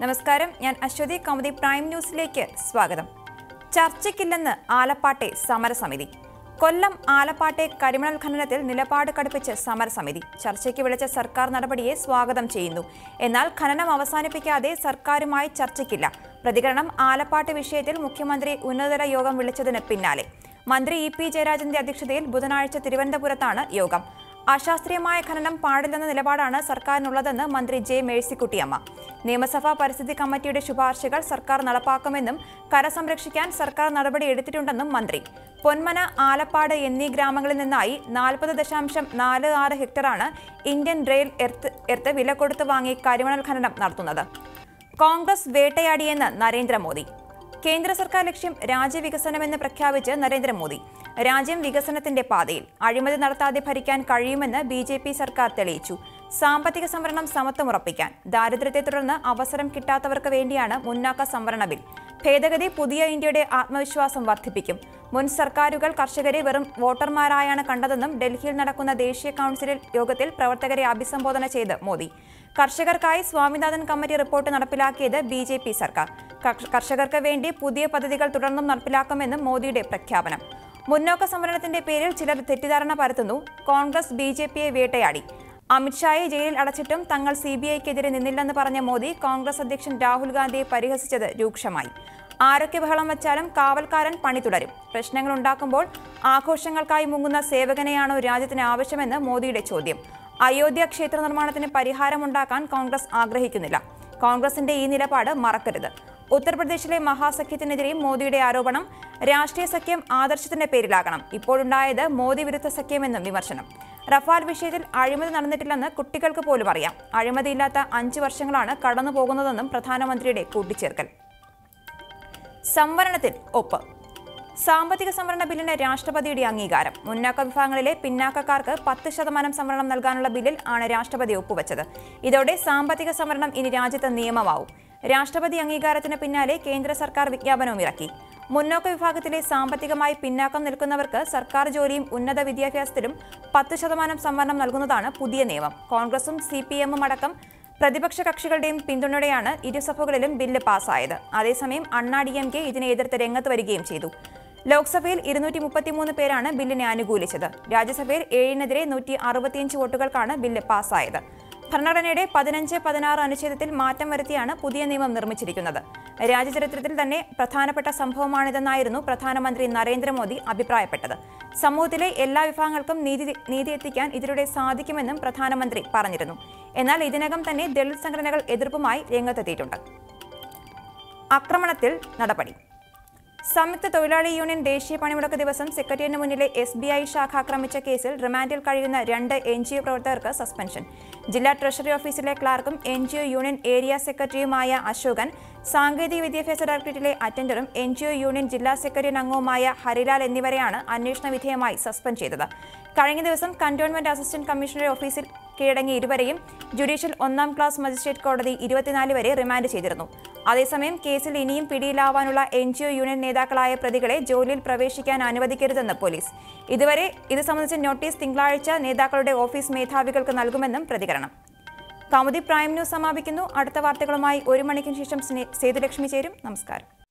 നമസ്കാരം ഞാൻ അശ്വതി കൗമുദി പ്രൈം ന്യൂസിലേക്ക് സ്വാഗതം. ചർച്ചയ്ക്കില്ലെന്ന് ആലപ്പാട്ടെ സമരസമിതി. കൊല്ലം ആലപ്പാട്ടെ കരിമണൽ ഖനനത്തിൽ നിലപാട് കടുപ്പിച്ച് സമരസമിതി. ചർച്ചയ്ക്ക് വിളിച്ച സർക്കാർ നടപടിയെ സ്വാഗതം ചെയ്യുന്നു. എന്നാൽ ഖനനം അവസാനിപ്പിക്കാതെ സർക്കാരുമായി ചർച്ചയ്ക്കില്ല. പ്രതികരണം ആലപ്പാട്ട് വിഷയത്തിൽ മുഖ്യമന്ത്രി ഉന്നതതല യോഗം വിളിച്ചതിന് പിന്നാലെ. മന്ത്രി ഇ പി ജയരാജന്റെ അധ്യക്ഷതയിൽ ബുധനാഴ്ച തിരുവനന്തപുരത്താണ് യോഗം. അശാസ്ത്രീയമായ ഖനനം പാടില്ലെന്ന നിലപാടാണ് സർക്കാരിനുള്ളതെന്ന് മന്ത്രി ജെ മേഴ്സിക്കുട്ടിയമ്മ. നിയമസഭാ പരിസ്ഥിതി കമ്മിറ്റിയുടെ ശുപാർശകൾ സർക്കാർ നടപ്പാക്കുമെന്നും കര സംരക്ഷിക്കാൻ സർക്കാർ നടപടി എടുത്തിട്ടുണ്ടെന്നും മന്ത്രി. പൊന്മന ആലപ്പാട് എന്നീ ഗ്രാമങ്ങളിൽ നിന്നായി നാൽപ്പത് ദശാംശം നാല് ആറ് ഹെക്ടറാണ് ഇന്ത്യൻ റെയിൽ എർത്ത് എർത്ത് വില കൊടുത്ത് വാങ്ങി കരിമണൽ ഖനനം നടത്തുന്നത്. കോൺഗ്രസ് വേട്ടയാടിയെന്ന് നരേന്ദ്രമോദി. കേന്ദ്ര സർക്കാർ ലക്ഷ്യം രാജ്യവികസനമെന്ന് പ്രഖ്യാപിച്ച് നരേന്ദ്രമോദി. രാജ്യം വികസനത്തിന്റെ പാതയിൽ അഴിമതി നടത്താതെ ഭരിക്കാൻ കഴിയുമെന്ന് ബി ജെ പി സർക്കാർ തെളിയിച്ചു. സാമ്പത്തിക സംവരണം സമത്വമുറപ്പിക്കാൻ ദാരിദ്ര്യത്തെ തുടർന്ന് അവസരം കിട്ടാത്തവർക്ക് വേണ്ടിയാണ് മുന്നാക്ക സംവരണ ബിൽ. ഭേദഗതി പുതിയ ഇന്ത്യയുടെ ആത്മവിശ്വാസം വർദ്ധിപ്പിക്കും. മുൻ സർക്കാരുകൾ കർഷകരെ വെറും വോട്ടർമാരായാണ് കണ്ടതെന്നും ഡൽഹിയിൽ നടക്കുന്ന ദേശീയ കൗൺസിലിൽ യോഗത്തിൽ പ്രവർത്തകരെ അഭിസംബോധന ചെയ്ത് മോദി. കർഷകർക്കായി സ്വാമിനാഥൻ കമ്മിറ്റി റിപ്പോർട്ട് നടപ്പിലാക്കിയത് ബി ജെ പി സർക്കാർ. കർഷ- കർഷകർക്ക് വേണ്ടി പുതിയ പദ്ധതികൾ തുടർന്നും നടപ്പിലാക്കുമെന്നും മോദിയുടെ പ്രഖ്യാപനം. മുന്നോക്ക സംവരണത്തിന്റെ പേരിൽ ചിലർ തെറ്റിദ്ധാരണ പരത്തുന്നു. കോൺഗ്രസ് ബി ജെ പിയെ വേട്ടയാടി. അമിത്ഷായെ ജയിലിൽ അടച്ചിട്ടും തങ്ങൾ സി ബി ഐക്കെതിരെ നിന്നില്ലെന്ന് പറഞ്ഞ മോദി കോൺഗ്രസ് അധ്യക്ഷൻ രാഹുൽ ഗാന്ധിയെ പരിഹസിച്ചത് രൂക്ഷമായി. ആരൊക്കെ ബഹളം വച്ചാലും കാവൽക്കാരൻ പണി തുടരും. പ്രശ്നങ്ങൾ ഉണ്ടാക്കുമ്പോൾ ആഘോഷങ്ങൾക്കായി മുങ്ങുന്ന സേവകനെയാണോ രാജ്യത്തിന് ആവശ്യമെന്ന് മോദിയുടെ ചോദ്യം. അയോധ്യ ക്ഷേത്ര നിർമ്മാണത്തിന് പരിഹാരമുണ്ടാക്കാൻ കോൺഗ്രസ് ആഗ്രഹിക്കുന്നില്ല. കോൺഗ്രസിന്റെ ഈ നിലപാട് മറക്കരുത്. ഉത്തർപ്രദേശിലെ മഹാസഖ്യത്തിനെതിരെ മോദിയുടെ ആരോപണം രാഷ്ട്രീയ സഖ്യം ആദർശത്തിന്റെ പേരിലാകണം. ഇപ്പോഴുണ്ടായത് മോദി വിരുദ്ധ സഖ്യമെന്നും വിമർശനം. റഫാൽ വിഷയത്തിൽ അഴിമതി നടന്നിട്ടില്ലെന്ന് കുട്ടികൾക്ക് പോലും അറിയാം. അഴിമതിയില്ലാത്ത അഞ്ച് വർഷങ്ങളാണ് കടന്നുപോകുന്നതെന്നും പ്രധാനമന്ത്രിയുടെ കൂട്ടിച്ചേർക്കൽ. സംവരണത്തിൽ ഒപ്പ്. സാമ്പത്തിക സംവരണ ബില്ലിന് രാഷ്ട്രപതിയുടെ അംഗീകാരം. മുന്നാക്ക വിഭാഗങ്ങളിലെ പിന്നാക്കക്കാർക്ക് പത്ത് ശതമാനം സംവരണം നൽകാനുള്ള ബില്ലിൽ ആണ് രാഷ്ട്രപതി ഒപ്പുവച്ചത്. ഇതോടെ സാമ്പത്തിക സംവരണം ഇനി രാജ്യത്ത് നിയമമാവും. രാഷ്ട്രപതി അംഗീകാരത്തിന് പിന്നാലെ കേന്ദ്ര സർക്കാർ വിജ്ഞാപനവും ഇറക്കി. മുന്നോക്ക വിഭാഗത്തിലെ സാമ്പത്തികമായി പിന്നാക്കം നിൽക്കുന്നവർക്ക് സർക്കാർ ജോലിയും ഉന്നത വിദ്യാഭ്യാസത്തിലും പത്ത് ശതമാനം സംവരണം നൽകുന്നതാണ് പുതിയ നിയമം. കോൺഗ്രസും സി പി എമ്മും അടക്കം പ്രതിപക്ഷ കക്ഷികളുടെയും പിന്തുണയോടെയാണ് ഇരുസഭകളിലും ബില്ല് പാസ്സായത് അതേസമയം അണ്ണാ ഡി എം കെ ഇതിനെ എതിർത്ത് രംഗത്ത് വരികയും ചെയ്തു. ലോക്സഭയിൽ ഇരുന്നൂറ്റി മുപ്പത്തിമൂന്ന് പേരാണ് ബില്ലിനെ അനുകൂലിച്ചത്. രാജ്യസഭയിൽ ഏഴിനെതിരെ നൂറ്റി അറുപത്തിയഞ്ച് വോട്ടുകൾക്കാണ് ബില്ല് പാസ്സായത് ഭരണഘടനയുടെ പതിനഞ്ച് പതിനാറ് അനുച്ഛേദത്തിൽ മാറ്റം വരുത്തിയാണ് പുതിയ നിയമം നിർമ്മിച്ചിരിക്കുന്നത്. രാജ്യചരിത്രത്തിൽ തന്നെ പ്രധാനപ്പെട്ട സംഭവമാണിതെന്നായിരുന്നു പ്രധാനമന്ത്രി നരേന്ദ്രമോദി അഭിപ്രായപ്പെട്ടത്. സമൂഹത്തിലെ എല്ലാ വിഭാഗങ്ങൾക്കും നീതി നീതി എത്തിക്കാൻ ഇതിലൂടെ സാധിക്കുമെന്നും പ്രധാനമന്ത്രി പറഞ്ഞിരുന്നു. എന്നാൽ ഇതിനകം തന്നെ ദളിത് സംഘടനകൾ എതിർപ്പുമായി രംഗത്തെത്തിയിട്ടുണ്ട്. ആക്രമണത്തിൽ നടപടി. സംയുക്ത തൊഴിലാളി യൂണിയൻ ദേശീയ പണിമുടക്ക് ദിവസം സെക്രട്ടേറിയറ്റിന് മുന്നിലെ എസ് ബി ഐ ശാഖ ആക്രമിച്ച കേസിൽ റിമാൻഡിൽ കഴിയുന്ന രണ്ട് എൻ ജി ഒ പ്രവർത്തകർക്ക് സസ്പെൻഷൻ. ജില്ലാ ട്രഷറി ഓഫീസിലെ ക്ലാർക്കും N G O union area സെക്രട്ടറിയുമായ അശോകൻ സാങ്കേതിക വിദ്യാഭ്യാസ ഡയറക്ടറേറ്റിലെ അറ്റൻഡറും എൻ ജി ഒ യൂണിയൻ ജില്ലാ സെക്രട്ടറി അംഗവുമായ ഹരിലാൽ എന്നിവരെയാണ് അന്വേഷണ വിധേയമായി സസ്പെൻഡ് ചെയ്തത്. കഴിഞ്ഞ ദിവസം കന്റോൺമെന്റ് അസിസ്റ്റന്റ് കമ്മീഷണറുടെ ഓഫീസിൽ കീഴടങ്ങിയ ഇരുവരെയും ജുഡീഷ്യൽ ഒന്നാം ക്ലാസ് മജിസ്ട്രേറ്റ് കോടതി ഇരുപത്തിനാല് വരെ റിമാൻഡ് ചെയ്തിരുന്നു. അതേസമയം കേസിൽ ഇനിയും പിടിയിലാവാനുള്ള എൻ ജി ഒ യൂണിയൻ നേതാക്കളായ പ്രതികളെ ജോലിയിൽ പ്രവേശിക്കാൻ അനുവദിക്കരുതെന്ന് പോലീസ്. ഇതുവരെ ഇത് സംബന്ധിച്ച നോട്ടീസ് തിങ്കളാഴ്ച നേതാക്കളുടെ ഓഫീസ് മേധാവികൾക്ക് നൽകുമെന്നും പ്രതികരണം. കൗമുദി പ്രൈം ന്യൂസ് സമാപിക്കുന്നു. അടുത്ത വാർത്തകളുമായി ഒരു മണിക്കിന് ശേഷം സേതുലക്ഷ്മി ചേരും. നമസ്കാരം.